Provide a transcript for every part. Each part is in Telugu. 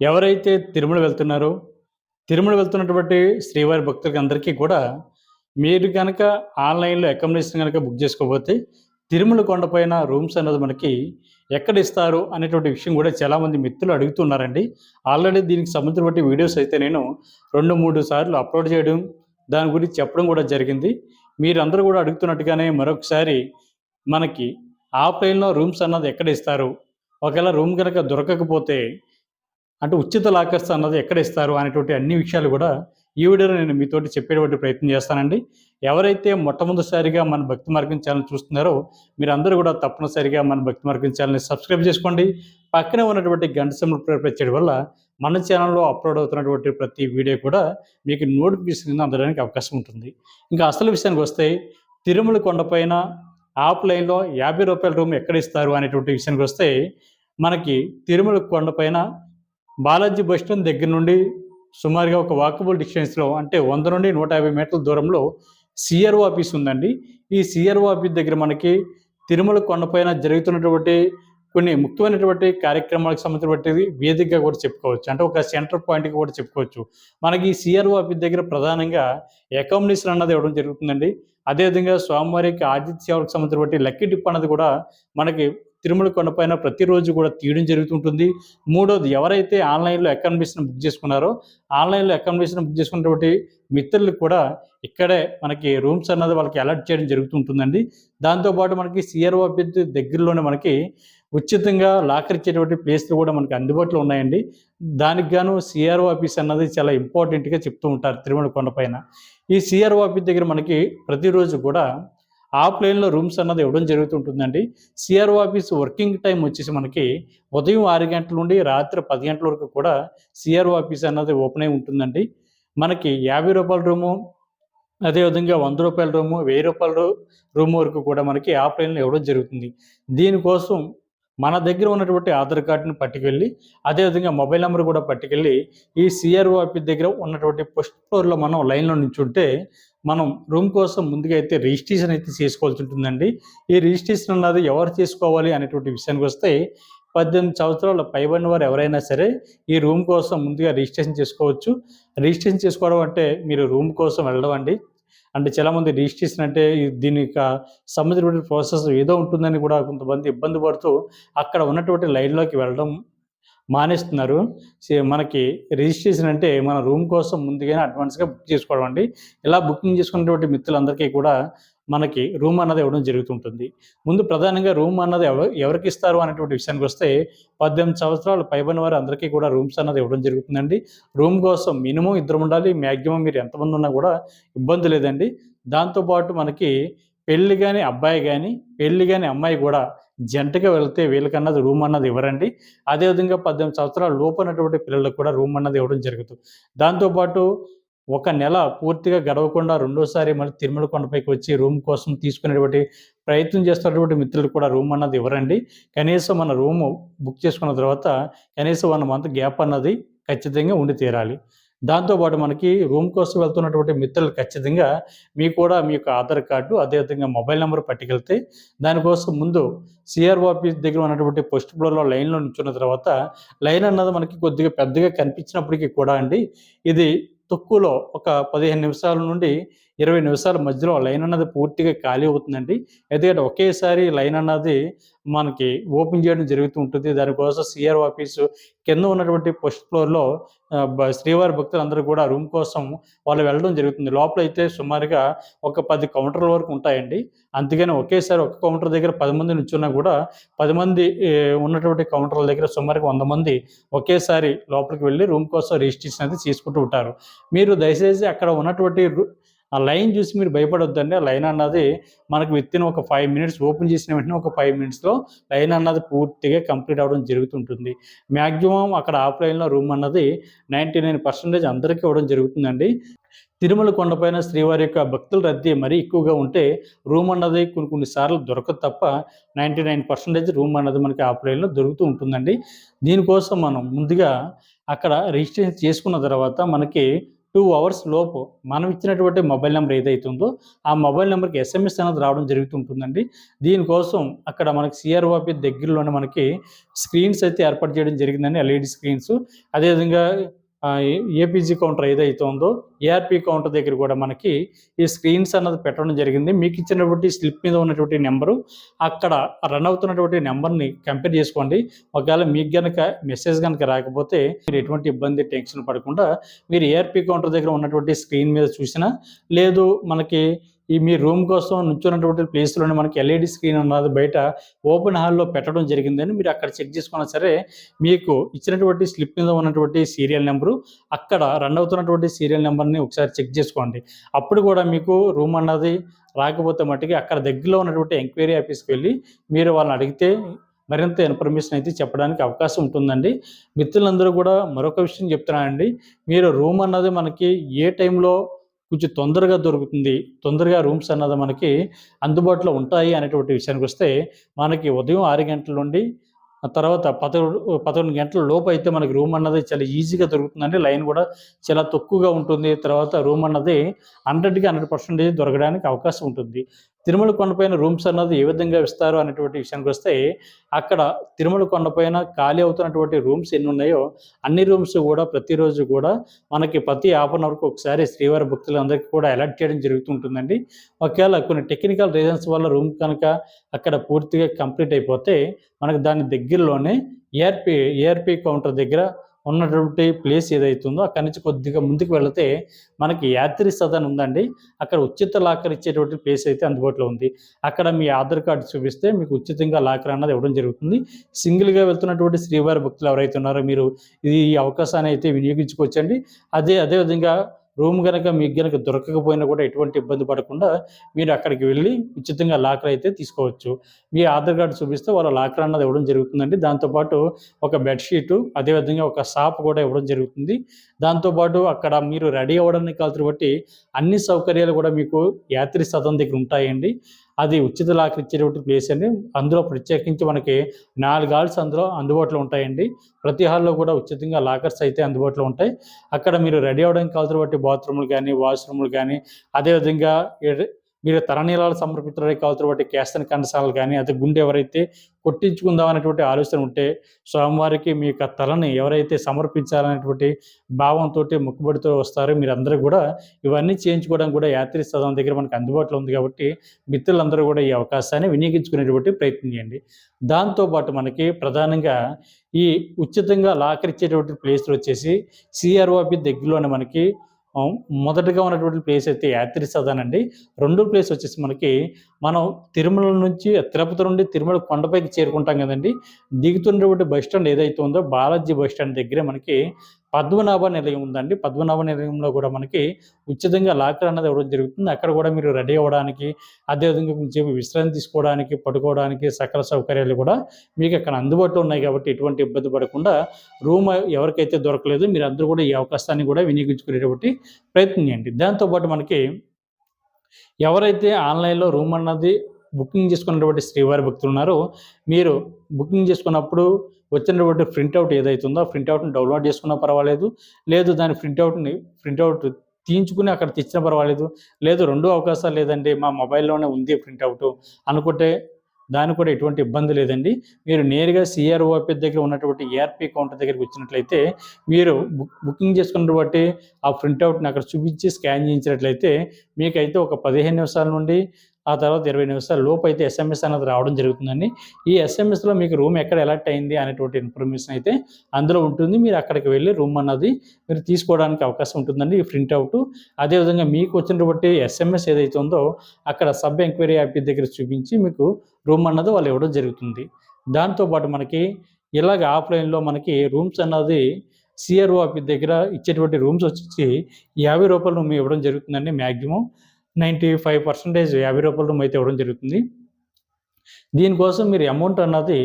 ఎవరైతే తిరుమల వెళ్తున్నారో తిరుమల వెళ్తున్నటువంటి శ్రీవారి భక్తులకి అందరికీ కూడా మీరు కనుక ఆన్లైన్లో అకామిడేషన్ కనుక బుక్ చేసుకోకపోతే తిరుమల కొండపైన రూమ్స్ అనేది మనకి ఎక్కడ ఇస్తారు అనేటువంటి విషయం కూడా చాలామంది మిత్రులు అడుగుతున్నారండి. ఆల్రెడీ దీనికి సంబంధించిన వీడియోస్ అయితే నేను రెండు మూడు సార్లు అప్లోడ్ చేయడం దాని గురించి చెప్పడం కూడా జరిగింది. మీరందరూ కూడా అడుగుతున్నట్టుగానే మరొకసారి మనకి ఆఫ్లైన్లో రూమ్స్ అన్నది ఎక్కడ ఇస్తారు? ఒకవేళ రూమ్ కనుక దొరకకపోతే అంటే ఉచిత లాకర్స్ అన్నది ఎక్కడ ఇస్తారు అనేటువంటి అన్ని విషయాలు కూడా ఈ వీడియోలో నేను మీతోటి చెప్పేటువంటి ప్రయత్నం చేస్తానండి. ఎవరైతే మొట్టమొదటిసారిగా మన భక్తి మార్గం ఛానల్ చూస్తున్నారో మీరందరూ కూడా తప్పనిసరిగా మన భక్తి మార్గం ఛానల్ని సబ్స్క్రైబ్ చేసుకోండి. పక్కనే ఉన్నటువంటి గంట సింబల్ ప్రిపేర్ వల్ల మన ఛానల్లో అప్లోడ్ అవుతున్నటువంటి ప్రతి వీడియో కూడా మీకు నోటిఫికేషన్ అందడానికి అవకాశం ఉంటుంది. ఇంకా అసలు విషయానికి వస్తే తిరుమల కొండపైన ఆఫ్లైన్లో యాభై రూపాయల రూమ్ ఎక్కడ ఇస్తారు అనేటువంటి విషయానికి వస్తే మనకి తిరుమల కొండపైన బాలాజీ బస్ స్టాండ్ దగ్గర నుండి సుమారుగా ఒక వాకబుల్ డిస్టెన్స్లో అంటే వంద నుండి నూట యాభై మీటర్ల దూరంలో సిఆర్ఓ ఆఫీస్ ఉందండి. ఈ సిఆర్ఓ ఆఫీస్ దగ్గర మనకి తిరుమల కొండపైన జరుగుతున్నటువంటి కొన్ని ముఖ్యమైనటువంటి కార్యక్రమాలకు సంబంధించినటువంటిది వేదికగా కూడా చెప్పుకోవచ్చు. అంటే ఒక సెంటర్ పాయింట్గా కూడా చెప్పుకోవచ్చు. మనకి ఈ సిఆర్ఓ ఆఫీస్ దగ్గర ప్రధానంగా అకామిడేషన్ అన్నది ఇవ్వడం జరుగుతుందండి. అదేవిధంగా స్వామివారికి ఆదిత్య సేవలకు సంబంధించినటువంటి లక్కీ డిప్ అన్నది కూడా మనకి తిరుమల కొండపైన ప్రతిరోజు కూడా తీయడం జరుగుతుంటుంది. మూడోది ఎవరైతే ఆన్లైన్లో అకామిడేషన్ బుక్ చేసుకున్నారో ఆన్లైన్లో అకామిడేషన్ బుక్ చేసుకున్నటువంటి మిత్రులకు కూడా ఇక్కడే మనకి రూమ్స్ అన్నది వాళ్ళకి అలర్ట్ చేయడం జరుగుతుంటుందండి. దాంతోపాటు మనకి సిఆర్ఓ అభ్యర్థి దగ్గరలోనే మనకి ఉచితంగా లాకర్ ఇచ్చేటువంటి ప్లేస్లు కూడా మనకి అందుబాటులో ఉన్నాయండి. దానికి గాను సిఆర్ఓ ఆఫీస్ అన్నది చాలా ఇంపార్టెంట్గా చెప్తూ ఉంటారు తిరుమల కొండపైన. ఈ సిఆర్ఓ ఆఫీస్ దగ్గర మనకి ప్రతిరోజు కూడా ఆఫ్లైన్లో రూమ్స్ అన్నది ఇవ్వడం జరుగుతుంటుందండి. సిఆర్ఓ ఆఫీస్ వర్కింగ్ టైం వచ్చేసి మనకి ఉదయం ఆరు గంటల నుండి రాత్రి పది గంటల వరకు కూడా సిఆర్ఓ ఆఫీస్ అన్నది ఓపెన్ అయి ఉంటుందండి. మనకి యాభై రూపాయల రూము అదేవిధంగా వంద రూపాయల రూము వెయ్యి రూపాయల రూమ్ వరకు కూడా మనకి ఆఫ్లైన్లో ఇవ్వడం జరుగుతుంది. దీనికోసం మన దగ్గర ఉన్నటువంటి ఆధార్ కార్డును పట్టుకెళ్ళి అదేవిధంగా మొబైల్ నెంబర్ కూడా పట్టుకెళ్ళి ఈ సిఆర్ఓ ఆఫీస్ దగ్గర ఉన్నటువంటి ఫస్ట్ ఫ్లోర్లో మనం లైన్లో నించుంటే మనం రూమ్ కోసం ముందుగా అయితే రిజిస్ట్రేషన్ అయితే చేసుకోవాల్సి ఉంటుందండి. ఈ రిజిస్ట్రేషన్ అన్నది ఎవరు చేసుకోవాలి అనేటువంటి విషయానికి వస్తే పద్దెనిమిది సంవత్సరాల పైబడిన వారు ఎవరైనా సరే ఈ రూమ్ కోసం ముందుగా రిజిస్ట్రేషన్ చేసుకోవచ్చు. రిజిస్ట్రేషన్ చేసుకోవడం అంటే మీరు రూమ్ కోసం వెళ్ళడం అండి. అంటే చాలామంది రిజిస్ట్రేషన్ అంటే దీని దీనికి సంబంధించిన ప్రాసెస్ ఏదో ఉంటుందని కూడా కొంతమంది ఇబ్బంది పడుతూ అక్కడ ఉన్నటువంటి లైన్లోకి వెళ్ళడం మానేస్తున్నారు. మనకి రిజిస్ట్రేషన్ అంటే మన రూమ్ కోసం ముందుగానే అడ్వాన్స్గా బుక్ చేసుకోవడం అండి. ఇలా బుకింగ్ చేసుకున్నటువంటి మిత్రులందరికీ కూడా మనకి రూమ్ అన్నది ఇవ్వడం జరుగుతుంటుంది. ముందు ప్రధానంగా రూమ్ అన్నది ఎవ ఎవరికి ఇస్తారు అనేటువంటి విషయానికి వస్తే పద్దెనిమిది సంవత్సరాలు పైబడిన వారు అందరికీ కూడా రూమ్స్ అన్నది ఇవ్వడం జరుగుతుందండి. రూమ్ కోసం మినిమం ఇద్దరు ఉండాలి మ్యాక్సిమం మీరు ఎంతమంది ఉన్నా కూడా ఇబ్బంది లేదండి. దాంతోపాటు మనకి పెళ్ళి కానీ అబ్బాయి కానీ పెళ్ళి కానీ అమ్మాయి కూడా జంటగా వెళ్తే వీళ్ళకన్నది రూమ్ అన్నది ఇవ్వరండి. అదేవిధంగా పద్దెనిమిది సంవత్సరాల లోపు ఉన్నటువంటి పిల్లలకు కూడా రూమ్ అన్నది ఇవ్వడం జరుగుతుంది దాంతోపాటు ఒక నెల పూర్తిగా గడవకుండా రెండోసారి మళ్ళీ తిరుమల కొండపైకి వచ్చి రూమ్ కోసం తీసుకునేటువంటి ప్రయత్నం చేస్తున్నటువంటి మిత్రులు కూడా రూమ్ అన్నది ఇవ్వరండి కనీసం మన రూమ్ బుక్ చేసుకున్న తర్వాత కనీసం వన్ మంత్ గ్యాప్ అన్నది ఖచ్చితంగా ఉండి తీరాలి. దాంతోపాటు మనకి రూమ్ కోసం వెళ్తున్నటువంటి మిత్రులు ఖచ్చితంగా మీకు కూడా మీ యొక్క ఆధార్ కార్డు అదేవిధంగా మొబైల్ నెంబర్ పట్టుకెళ్తే దానికోసం ముందు సిఆర్ ఆఫీస్ దగ్గర ఉన్నటువంటి పోస్ట్ ఫ్లోర్లో లైన్లో నిల్చున్న తర్వాత లైన్ అన్నది మనకి కొద్దిగా పెద్దగా కనిపించినప్పటికీ కూడా అండి ఇది తక్కువలో ఒక పదిహేను నిమిషాల నుండి ఇరవై నిమిషాల మధ్యలో లైన్ అన్నది పూర్తిగా ఖాళీ అవుతుందండి. ఎందుకంటే ఒకేసారి లైన్ అన్నది మనకి ఓపెన్ చేయడం జరుగుతూ ఉంటుంది. దానికోసం సిఆర్ ఆఫీసు కింద ఉన్నటువంటి ఫస్ట్ ఫ్లోర్లో శ్రీవారి భక్తులందరూ కూడా రూమ్ కోసం వాళ్ళు వెళ్ళడం జరుగుతుంది. లోపల అయితే సుమారుగా ఒక పది కౌంటర్ల వరకు ఉంటాయండి. అందుకని ఒకేసారి ఒక కౌంటర్ దగ్గర పది మంది నుంచున్నా కూడా పది మంది ఉన్నటువంటి కౌంటర్ల దగ్గర సుమారుగా వంద మంది ఒకేసారి లోపలికి వెళ్ళి రూమ్ కోసం రిజిస్ట్రేషన్ అనేది తీసుకుంటూ ఉంటారు. మీరు దయచేసి అక్కడ ఉన్నటువంటి ఆ లైన్ చూసి మీరు భయపడొద్దండి. ఆ లైన్ అన్నది మనకు విత్ ఇన్ ఒక ఫైవ్ మినిట్స్ ఓపెన్ చేసిన వెంటనే ఒక ఫైవ్ మినిట్స్లో లైన్ అన్నది పూర్తిగా కంప్లీట్ అవ్వడం జరుగుతుంటుంది. మ్యాక్సిమం అక్కడ ఆఫ్లైన్లో రూమ్ అన్నది నైంటీ నైన్ పర్సెంటేజ్ అందరికీ ఇవ్వడం జరుగుతుందండి. తిరుమల కొండపైన శ్రీవారి యొక్క భక్తుల రద్దీ మరీ ఎక్కువగా ఉంటే రూమ్ అన్నది కొన్ని కొన్ని సార్లు దొరకదు తప్ప నైంటీ నైన్ పర్సెంటేజ్ రూమ్ అన్నది మనకి ఆఫ్లైన్లో దొరుకుతూ ఉంటుందండి. దీనికోసం మనం ముందుగా అక్కడ రిజిస్ట్రేషన్ చేసుకున్న తర్వాత మనకి టూ అవర్స్ లోపు మనం ఇచ్చినటువంటి మొబైల్ నెంబర్ ఏదైతే ఉందో ఆ మొబైల్ నెంబర్కి ఎస్ఎంఎస్ అనేది రావడం జరుగుతుంటుందండి. దీనికోసం అక్కడ మనకి సిఆర్ఓపి దగ్గరలోనే మనకి స్క్రీన్స్ అయితే ఏర్పాటు చేయడం జరిగిందండి ఎల్ఈడి స్క్రీన్స్ అదేవిధంగా ఏపీజీ కౌంటర్ ఏదైతే ఉందో ఏఆర్పి కౌంటర్ దగ్గర కూడా మనకి ఈ స్క్రీన్స్ అన్నది పెట్టడం జరిగింది. మీకు ఇచ్చినటువంటి స్లిప్ మీద ఉన్నటువంటి నెంబరు అక్కడ రన్ అవుతున్నటువంటి నెంబర్ని కంపేర్ చేసుకోండి. ఒకవేళ మీకు కనుక మెసేజ్ కనుక రాకపోతే మీరు ఎటువంటి ఇబ్బంది టెన్షన్ పడకుండా మీరు ఏఆర్పి కౌంటర్ దగ్గర ఉన్నటువంటి స్క్రీన్ మీద చూసినా లేదు మనకి ఈ మీ రూమ్ కోసం నుంచున్నటువంటి ప్లేస్లోనే మనకి ఎల్ఈడి స్క్రీన్ అన్నది బయట ఓపెన్ హాల్లో పెట్టడం జరిగిందని మీరు అక్కడ చెక్ చేసుకున్నా సరే మీకు ఇచ్చినటువంటి స్లిప్ మీద ఉన్నటువంటి సీరియల్ నెంబరు అక్కడ రన్ అవుతున్నటువంటి సీరియల్ నెంబర్ని ఒకసారి చెక్ చేసుకోండి. అప్పుడు కూడా మీకు రూమ్ అన్నది రాకపోతే మట్టుకి అక్కడ దగ్గరలో ఉన్నటువంటి ఎంక్వైరీ ఆఫీస్కి వెళ్ళి మీరు వాళ్ళని అడిగితే మరింత ఇన్ఫర్మేషన్ అయితే చెప్పడానికి అవకాశం ఉంటుందండి. మిత్రులందరూ కూడా మరొక విషయం చెప్తున్నానండి. మీరు రూమ్ అన్నది మనకి ఏ టైంలో కొంచెం తొందరగా దొరుకుతుంది. తొందరగా రూమ్స్ అన్నది మనకి అందుబాటులో ఉంటాయి అనేటువంటి విషయానికి వస్తే మనకి ఉదయం ఆరు గంటల నుండి తర్వాత పదకొండు పదకొండు గంటల లోపు అయితే మనకి రూమ్ అన్నది చాలా ఈజీగా దొరుకుతుందండి. లైన్ కూడా చాలా తక్కువగా ఉంటుంది. తర్వాత రూమ్ అన్నది హండ్రెడ్కి హండ్రెడ్ పర్సెంటేజ్ దొరకడానికి అవకాశం ఉంటుంది. తిరుమల కొండపైన రూమ్స్ అన్నది ఏ విధంగా ఇస్తారు అనేటువంటి విషయానికి వస్తే అక్కడ తిరుమల కొండపైన ఖాళీ అవుతున్నటువంటి రూమ్స్ ఎన్ని ఉన్నాయో అన్ని రూమ్స్ కూడా ప్రతిరోజు కూడా మనకి ప్రతి హాఫ్ అన్ అవర్కి ఒకసారి శ్రీవారి భక్తులందరికీ కూడా అలర్ట్ చేయడం జరుగుతుంటుందండి ఒకవేళ కొన్ని టెక్నికల్ రీజన్స్ వల్ల రూమ్ కనుక అక్కడ పూర్తిగా కంప్లీట్ అయిపోతే మనకు దాని దగ్గరలోనే ఏఆర్పి ఏఆర్పి కౌంటర్ దగ్గర ఉన్నటువంటి ప్లేస్ ఏదైతుందో ఉందో అక్కడి నుంచి కొద్దిగా ముందుకు వెళితే మనకి యాత్రి సదన్ ఉందండి. అక్కడ ఉచిత లాకర్ ఇచ్చేటువంటి ప్లేస్ అయితే అందుబాటులో ఉంది. అక్కడ మీ ఆధార్ కార్డు చూపిస్తే మీకు ఉచితంగా లాకర్ అన్నది ఇవ్వడం జరుగుతుంది. సింగిల్గా వెళ్తున్నటువంటి శ్రీవారి భక్తులు ఎవరైతే ఉన్నారో మీరు ఇది ఈ అవకాశాన్ని అయితే వినియోగించుకోవచ్చండి. అదే అదేవిధంగా రూమ్ కనుక మీకు కనుక దొరకకపోయినా కూడా ఎటువంటి ఇబ్బంది పడకుండా మీరు అక్కడికి వెళ్ళి ఉచితంగా లాకర్ అయితే తీసుకోవచ్చు. మీ ఆధార్ కార్డు చూపిస్తే వాళ్ళ లాకర్ అన్నది ఇవ్వడం జరుగుతుందండి. దాంతోపాటు ఒక బెడ్షీటు అదేవిధంగా ఒక సాప్ కూడా ఇవ్వడం జరుగుతుంది. దాంతోపాటు అక్కడ మీరు రెడీ అవ్వడానికి కాదు బట్టి అన్ని సౌకర్యాలు కూడా మీకు యాత్రి సదం దగ్గర ఉంటాయండి. అది ఉచిత లాకర్ ఇచ్చేటువంటి ప్లేస్ అండి. అందులో ప్రత్యేకించి మనకి నాలుగు హాల్స్ అందులో అందుబాటులో ఉంటాయండి. ప్రతి హాల్లో కూడా ఉచితంగా లాకర్స్ అయితే అందుబాటులో ఉంటాయి. అక్కడ మీరు రెడీ అవ్వడానికి కావాల్సిన బట్టి బాత్రూములు కానీ వాష్రూములు కానీ అదేవిధంగా మీరు తరణీలాలు సమర్పించడానికి కావాల్సిన బట్టి కండసాలు కానీ అదే గుండె ఎవరైతే కొట్టించుకుందాం అనేటువంటి ఆలోచన ఉంటే స్వామివారికి మీ యొక్క తలని ఎవరైతే సమర్పించాలనేటువంటి భావంతో మొక్కుబడితో వస్తారో మీరందరూ కూడా ఇవన్నీ చేయించుకోవడం కూడా యాత్రి సదనం దగ్గర మనకు అందుబాటులో ఉంది కాబట్టి మిత్రులందరూ కూడా ఈ అవకాశాన్ని వినియోగించుకునేటువంటి ప్రయత్నం చేయండి. దాంతోపాటు మనకి ప్రధానంగా ఈ ఉచితంగా లాకరిచ్చేటువంటి ప్లేస్లు వచ్చేసి సిఆర్ఓపి దగ్గరలోనే మనకి మొదటగా ఉన్నటువంటి ప్లేస్ అయితే యాత్రి సదన్ అండి. రెండో ప్లేస్ వచ్చేసి మనకి మనం తిరుమల నుంచి తిరుపతి నుండి తిరుమల కొండపైకి చేరుకుంటాం కదండి. దిగుతున్నటువంటి బస్ స్టాండ్ ఏదైతే ఉందో బాలాజీ బస్ స్టాండ్ దగ్గరే మనకి పద్మనాభ నిలయం ఉందండి. పద్మనాభ నిలయంలో కూడా మనకి ఉచితంగా లాకర్ అన్నది ఇవ్వడం జరుగుతుంది. అక్కడ కూడా మీరు రెడీ అవ్వడానికి అదేవిధంగా కొంచెం విశ్రాంతి తీసుకోవడానికి పడుకోవడానికి సకల సౌకర్యాలు కూడా మీకు అక్కడ అందుబాటులో ఉన్నాయి కాబట్టి ఎటువంటి ఇబ్బంది పడకుండా రూమ్ ఎవరికైతే దొరకలేదు మీరు అందరూ కూడా ఈ అవకాశాన్ని కూడా వినియోగించుకునేటువంటి ప్రయత్నం చేయండి దాంతోపాటు మనకి ఎవరైతే ఆన్లైన్లో రూమ్ అన్నది బుకింగ్ చేసుకున్నటువంటి శ్రీవారి భక్తులు ఉన్నారో మీరు బుకింగ్ చేసుకున్నప్పుడు వచ్చినటువంటి ప్రింట్అవుట్ ఏదైతుందో ఆ ప్రింట్అవుట్ని డౌన్లోడ్ చేసుకున్నా పర్వాలేదు. లేదు దాని ప్రింట్అవుట్ని ప్రింట్అవుట్ తీయించుకుని అక్కడ తెచ్చినా పర్వాలేదు. లేదు రెండు అవకాశాలు లేదండి. మా మొబైల్లోనే ఉంది ప్రింట్అవుట్ అనుకుంటే దానికి కూడా ఎటువంటి ఇబ్బంది లేదండి. మీరు నేరుగా సిఆర్ఓ ఆఫీస్ దగ్గర ఉన్నటువంటి ఏఆర్పీ కౌంటర్ దగ్గరికి వచ్చినట్లయితే మీరు బుక్ బుకింగ్ చేసుకున్నటువంటి ఆ ప్రింట్అవుట్ని అక్కడ చూపించి స్కాన్ చేయించినట్లయితే మీకైతే ఒక పదిహేను నిమిషాల నుండి ఆ తర్వాత ఇరవై నిమిషాల లోపు అయితే ఎస్ఎంఎస్ అనేది రావడం జరుగుతుందండి. ఈ ఎస్ఎంఎస్లో మీకు రూమ్ ఎక్కడ ఎలర్ట్ అయింది అనేటువంటి ఇన్ఫర్మేషన్ అయితే అందులో ఉంటుంది. మీరు అక్కడికి వెళ్ళి రూమ్ అన్నది మీరు తీసుకోవడానికి అవకాశం ఉంటుందండి. ఈ ప్రింట్అవుట్ అదేవిధంగా మీకు వచ్చినటువంటి ఎస్ఎంఎస్ ఏదైతే ఉందో అక్కడ సబ్ ఎంక్వైరీ యాప్ దగ్గర చూపించి మీకు రూమ్ అన్నది వాళ్ళు ఇవ్వడం జరుగుతుంది. దాంతోపాటు మనకి ఇలాగ ఆఫ్లైన్లో మనకి రూమ్స్ అన్నది సిఆర్ఓ ఆఫీస్ దగ్గర ఇచ్చేటువంటి రూమ్స్ వచ్చి యాభై రూపాయలు మేము ఇవ్వడం జరుగుతుందండి మ్యాక్సిమం నైంటీ ఫైవ్ పర్సెంటేజ్ యాభై రూపాయల రూమ్ అయితే ఇవ్వడం జరుగుతుంది. దీనికోసం మీరు అమౌంట్ అన్నది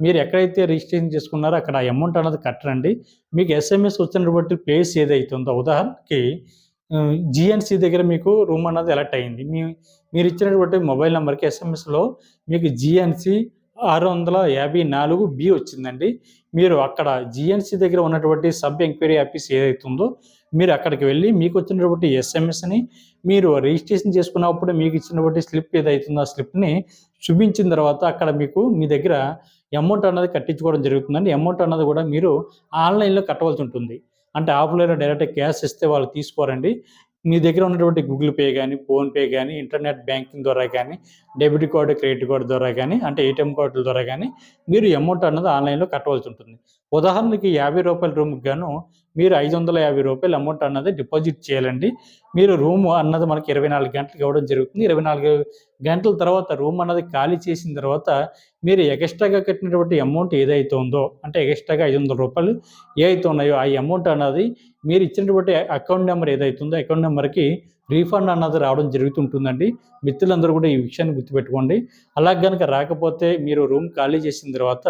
మీరు ఎక్కడైతే రిజిస్ట్రేషన్ చేసుకున్నారో అక్కడ అమౌంట్ అన్నది కట్టరండి. మీకు ఎస్ఎంఎస్ వచ్చినటువంటి ప్లేస్ ఏదైతే ఉందో ఉదాహరణకి జిఎన్సి దగ్గర మీకు రూమ్ అన్నది ఎలర్ట్ అయింది మీ మీరు ఇచ్చినటువంటి మొబైల్ నెంబర్కి ఎస్ఎంఎస్లో మీకు జిఎన్సి ఆరు వందల యాభై నాలుగు బి వచ్చిందండి. మీరు అక్కడ జిఎన్సీ దగ్గర ఉన్నటువంటి సబ్ ఎంక్వైరీ ఆఫీస్ ఏదైతే ఉందో మీరు అక్కడికి వెళ్ళి మీకు వచ్చినటువంటి ఎస్ఎంఎస్ని మీరు రిజిస్ట్రేషన్ చేసుకున్నప్పుడు మీకు ఇచ్చినటువంటి స్లిప్ ఏదైతుందో ఆ స్లిప్ని చూపించిన తర్వాత అక్కడ మీకు మీ దగ్గర అమౌంట్ అన్నది కట్టించుకోవడం జరుగుతుందండి. అమౌంట్ అన్నది కూడా మీరు ఆన్లైన్లో కట్టవలసి ఉంటుంది. అంటే ఆఫ్లైన్లో డైరెక్ట్ క్యాష్ ఇస్తే వాళ్ళు తీసుకోరండి. మీ దగ్గర ఉన్నటువంటి గూగుల్ పే కానీ ఫోన్పే కానీ ఇంటర్నెట్ బ్యాంకింగ్ ద్వారా కానీ డెబిట్ కార్డు క్రెడిట్ కార్డు ద్వారా కానీ అంటే ఏటీఎం కార్డుల ద్వారా కానీ మీరు అమౌంట్ అన్నది ఆన్లైన్లో కట్టవలసి ఉంటుంది. ఉదాహరణకి యాభై రూపాయల రూమ్కి గాను మీరు ఐదు వందల యాభై రూపాయలు అమౌంట్ అన్నది డిపాజిట్ చేయాలండి. మీరు రూమ్ అన్నది మనకి ఇరవై నాలుగు గంటలకు ఇవ్వడం జరుగుతుంది. ఇరవై నాలుగు గంటల తర్వాత రూమ్ అన్నది ఖాళీ చేసిన తర్వాత మీరు ఎక్స్ట్రాగా కట్టినటువంటి అమౌంట్ ఏదైతే ఉందో అంటే ఎక్స్ట్రాగా ఐదు వందల రూపాయలు ఏవైతే ఉన్నాయో ఆ అమౌంట్ అన్నది మీరు ఇచ్చినటువంటి అకౌంట్ నెంబర్ ఏదైతే ఉందో అకౌంట్ నెంబర్కి రీఫండ్ అన్నది రావడం జరుగుతుంటుందండి. మిత్రులందరూ కూడా ఈ విషయాన్ని గుర్తుపెట్టుకోండి. అలా కనుక రాకపోతే మీరు రూమ్ ఖాళీ చేసిన తర్వాత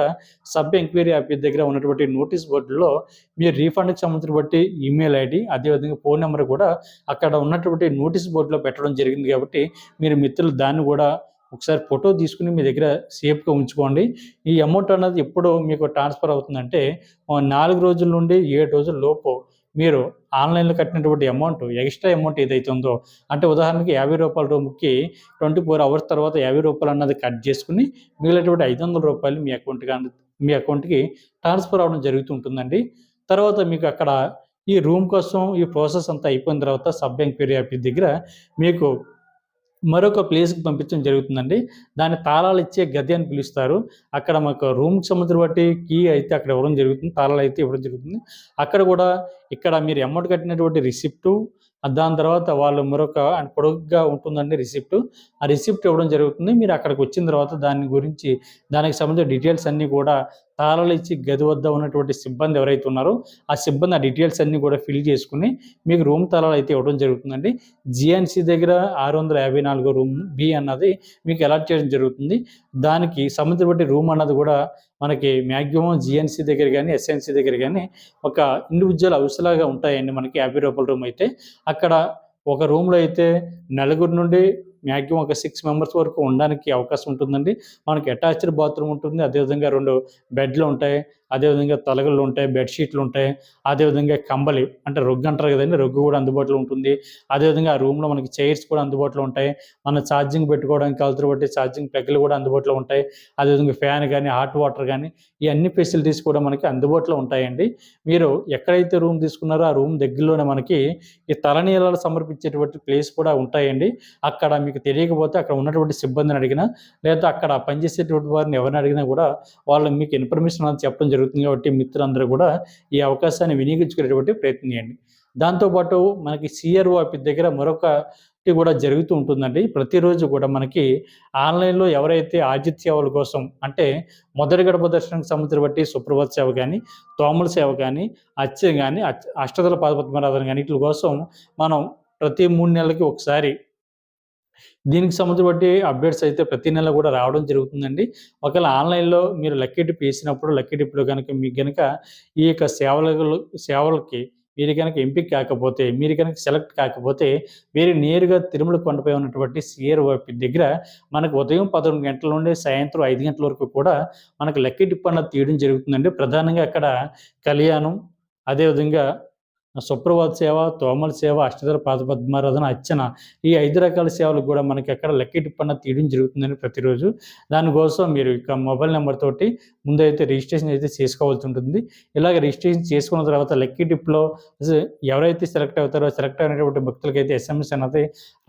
సబ్ ఎంక్వైరీ ఆఫీస్ దగ్గర ఉన్నటువంటి నోటీస్ బోర్డులో మీరు రీఫండ్కి సంబంధించిన బట్టి ఈమెయిల్ ఐడి అదేవిధంగా ఫోన్ నెంబర్ కూడా అక్కడ ఉన్నటువంటి నోటీస్ బోర్డులో పెట్టడం జరిగింది కాబట్టి మీరు మిత్రులు దాన్ని కూడా ఒకసారి ఫోటో తీసుకుని మీ దగ్గర సేఫ్గా ఉంచుకోండి. ఈ అమౌంట్ అన్నది ఎప్పుడు మీకు ట్రాన్స్ఫర్ అవుతుందంటే నాలుగు రోజుల నుండి ఏడు రోజుల లోపు మీరు ఆన్లైన్లో కట్టినటువంటి అమౌంట్ ఎక్స్ట్రా అమౌంట్ ఏదైతే ఉందో అంటే ఉదాహరణకి యాభై రూపాయల రూమ్కి ట్వంటీ ఫోర్ అవర్స్ తర్వాత యాభై రూపాయలు అన్నది కట్ చేసుకుని మిగిలినటువంటి ఐదు వందల రూపాయలు మీ అకౌంట్కి మీ అకౌంట్కి ట్రాన్స్ఫర్ అవ్వడం జరుగుతుంటుందండి. తర్వాత మీకు అక్కడ ఈ రూమ్ కోసం ఈ ప్రాసెస్ అంతా అయిపోయిన తర్వాత సబ్ ఎంక్వైరీ ఆఫీస్ దగ్గర మీకు మరొక ప్లేస్కి పంపించడం జరుగుతుందండి. దాన్ని తాళాలు ఇచ్చే గది అని పిలుస్తారు. అక్కడ మాకు రూమ్కి సంబంధించిన బట్టి కీ అయితే అక్కడ ఇవ్వడం జరుగుతుంది తాళాలు అయితే ఇవ్వడం జరుగుతుంది. అక్కడ కూడా ఇక్కడ మీరు అమౌంట్ కట్టినటువంటి రిసిప్టు దాని తర్వాత వాళ్ళు మరొక పొడుగ్గా ఉంటుందండి రిసిప్ట్ ఆ రిసిప్ట్ ఇవ్వడం జరుగుతుంది. మీరు అక్కడికి వచ్చిన తర్వాత దాని గురించి దానికి సంబంధించిన డీటెయిల్స్ అన్నీ కూడా తాళాలు ఇచ్చి గది వద్ద ఉన్నటువంటి సిబ్బంది ఎవరైతే ఉన్నారో ఆ సిబ్బంది ఆ డీటెయిల్స్ అన్నీ కూడా ఫిల్ చేసుకుని మీకు రూమ్ తాళాలు అయితే ఇవ్వడం జరుగుతుందండి. జిఎన్సి దగ్గర ఆరు వందల యాభై నాలుగో రూమ్ బి అన్నది మీకు అలాట్ చేయడం జరుగుతుంది. దానికి సంబంధించిన రూమ్ అన్నది కూడా మనకి మ్యాక్సిమం జిఎన్సీ దగ్గర కానీ ఎస్ఎన్సీ దగ్గర కానీ ఒక ఇండివిజువల్ హౌస్లాగా ఉంటాయండి మనకి యాభై రూపాయల రూమ్ అయితే. అక్కడ ఒక రూమ్లో అయితే నలుగురు నుండి మ్యాక్సిమం ఒక సిక్స్ మెంబర్స్ వరకు ఉండడానికి అవకాశం ఉంటుందండి. మనకి అటాచ్డ్ బాత్రూమ్ ఉంటుంది. అదేవిధంగా రెండు బెడ్లు ఉంటాయి. అదేవిధంగా తలగలు ఉంటాయి బెడ్షీట్లు ఉంటాయి. అదేవిధంగా కంబలి అంటే రొగ్గు అంటారు కదండి రొగ్గు కూడా అందుబాటులో ఉంటుంది. అదేవిధంగా ఆ రూమ్లో మనకి చైర్స్ కూడా అందుబాటులో ఉంటాయి. మన ఛార్జింగ్ పెట్టుకోవడానికి కలుతురు బట్టి ఛార్జింగ్ ప్లగ్లు కూడా అందుబాటులో ఉంటాయి. అదేవిధంగా ఫ్యాన్ కానీ హాట్ వాటర్ కానీ ఈ అన్ని ఫెసిలిటీస్ కూడా మనకి అందుబాటులో ఉంటాయండి. మీరు ఎక్కడైతే రూమ్ తీసుకున్నారో ఆ రూమ్ దగ్గరలోనే మనకి ఈ తలనీలాలు సమర్పించేటువంటి ప్లేస్ కూడా ఉంటాయండి. అక్కడ మీకు తెలియకపోతే అక్కడ ఉన్నటువంటి సిబ్బందిని అడిగినా లేదా అక్కడ పనిచేసేటువంటి వారిని ఎవరిని అడిగినా కూడా వాళ్ళు మీకు ఇన్ఫర్మేషన్ అనేది చెప్పడం జరుగుతుంది కాబట్టి మిత్రులందరూ కూడా ఈ అవకాశాన్ని వినియోగించుకునేటువంటి ప్రయత్నం చేయండి. దాంతోపాటు మనకి సిఆర్ఓ దగ్గర మరొక కూడా జరుగుతూ ఉంటుందండి. ప్రతిరోజు కూడా మనకి ఆన్లైన్లో ఎవరైతే ఆజిత్ సేవల కోసం అంటే మొదటి గడప దర్శనానికి సంబంధించిన బట్టి సుప్రభాత్ సేవ కానీ తోముల సేవ కానీ అచ్చం కానీ అష్టదల పాదపద్మరాధన కానీ వీటి కోసం మనం ప్రతి మూడు నెలలకి ఒకసారి దీనికి సంబంధించి బట్టి అప్డేట్స్ అయితే ప్రతి నెల కూడా రావడం జరుగుతుందండి. ఒకవేళ ఆన్లైన్లో మీరు లక్కీ టిప్ వేసినప్పుడు లక్కీ టిప్లో కనుక మీకు కనుక ఈ యొక్క సేవలు సేవలకి మీరు కనుక ఎంపిక కాకపోతే మీరు కనుక సెలెక్ట్ కాకపోతే మీరు నేరుగా తిరుమల కొండపై ఉన్నటువంటి సిఆర్ వైపు దగ్గర మనకు ఉదయం పదకొండు గంటల నుండి సాయంత్రం ఐదు గంటల వరకు కూడా మనకు లక్కీ టిప్ అన్నది తీయడం జరుగుతుందండి. ప్రధానంగా అక్కడ కళ్యాణం అదేవిధంగా సుప్రభాత సేవ తోమల సేవ అష్టధర పాదపద్మారాధన అర్చన ఈ ఐదు రకాల సేవలు కూడా మనకి ఎక్కడ లక్కీ టిప్ అన్న తీయడం జరుగుతుందని ప్రతిరోజు దానికోసం మీరు ఇక మొబైల్ నెంబర్ తోటి ముందైతే రిజిస్ట్రేషన్ అయితే చేసుకోవాల్సి ఉంటుంది. ఇలాగ రిజిస్ట్రేషన్ చేసుకున్న తర్వాత లక్కీ టిప్లో ఎవరైతే సెలెక్ట్ అవుతారో సెలెక్ట్ అయినటువంటి భక్తులకి అయితే ఎస్ఎంఎస్ అనేది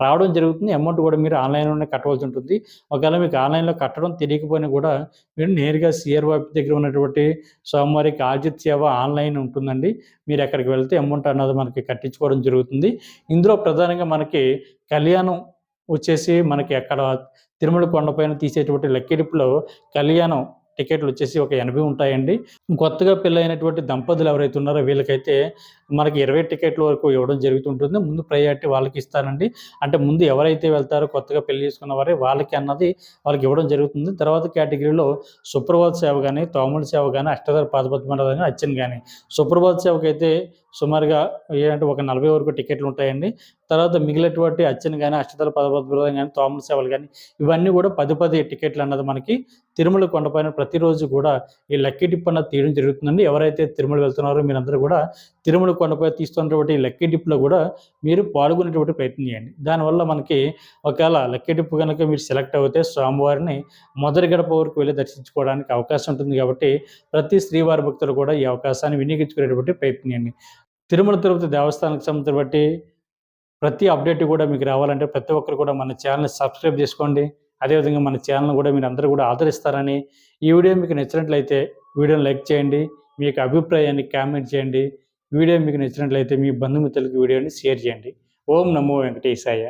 రావడం జరుగుతుంది. అమౌంట్ కూడా మీరు ఆన్లైన్లోనే కట్టవలసి ఉంటుంది. ఒకవేళ మీకు ఆన్లైన్లో కట్టడం తెలియకపోయినా కూడా మీరు నేరుగా సిఆర్ వైపు దగ్గర ఉన్నటువంటి సోమవారికి ఆర్జిత్ సేవ ఆన్లైన్ ఉంటుందండి. మీరు ఎక్కడికి వెళ్తే అమౌంట్ అన్నది మనకి కట్టించుకోవడం జరుగుతుంది. ఇందులో ప్రధానంగా మనకి కళ్యాణం వచ్చేసి మనకి అక్కడ తిరుమల కొండపైన తీసేటువంటి లక్కిడిపులో కళ్యాణం టికెట్లు వచ్చేసి ఒక ఎనభై ఉంటాయండి. కొత్తగా పెళ్ళైనటువంటి దంపతులు ఎవరైతే ఉన్నారో వీళ్ళకైతే మనకి ఇరవై టికెట్ల వరకు ఇవ్వడం జరుగుతుంటుంది. ముందు ప్రయారిటీ వాళ్ళకి ఇస్తారండి. అంటే ముందు ఎవరైతే వెళ్తారో కొత్తగా పెళ్ళి చేసుకున్న వారే వాళ్ళకి అన్నది వాళ్ళకి ఇవ్వడం జరుగుతుంది. తర్వాత కేటగిరీలో సుప్రభాత సేవ కానీ తోముల సేవ కానీ అష్టధర పాదపద్మనాథ కానీ అచ్చన్ కానీ సుప్రభాత సేవకి అయితే సుమారుగా ఏంటంటే ఒక నలభై వరకు టికెట్లు ఉంటాయండి. తర్వాత మిగిలినటువంటి అచ్చన్ కానీ అష్టదళ పదపద్మనాథం కానీ తోముల సేవలు కానీ ఇవన్నీ కూడా పది పది టికెట్లు అన్నది మనకి తిరుమల కొండపైన ప్రతిరోజు కూడా ఈ లక్కీ డిప్ అన్నది తీయడం జరుగుతుందండి. ఎవరైతే తిరుమల వెళ్తున్నారో మీరందరూ కూడా తిరుమల కొండపై తీస్తున్నటువంటి లక్కీ డిప్లో కూడా మీరు పాల్గొనేటువంటి ప్రయత్నం చేయండి. దానివల్ల మనకి ఒకవేళ లక్కీ డిప్ కనుక మీరు సెలెక్ట్ అవుతే స్వామివారిని మొదటి గడప వరకు వెళ్ళి దర్శించుకోవడానికి అవకాశం ఉంటుంది కాబట్టి ప్రతి శ్రీవారి భక్తులు కూడా ఈ అవకాశాన్ని వినియోగించుకునేటువంటి ప్రయత్నం చేయండి. తిరుమల తిరుపతి దేవస్థానానికి సంబంధించి బట్టి ప్రతి అప్డేట్ కూడా మీకు రావాలంటే ప్రతి ఒక్కరు కూడా మన ఛానల్ని సబ్స్క్రైబ్ చేసుకోండి. అదేవిధంగా మన ఛానల్ కూడా మీరు అందరూ కూడా ఆదరిస్తారని ఈ వీడియో మీకు నచ్చినట్లయితే వీడియోని లైక్ చేయండి మీ యొక్క అభిప్రాయాన్ని కామెంట్ చేయండి. వీడియో మీకు నచ్చినట్లయితే మీ బంధుమిత్రులకు వీడియోని షేర్ చేయండి. ఓం నమో వెంకటేశాయ.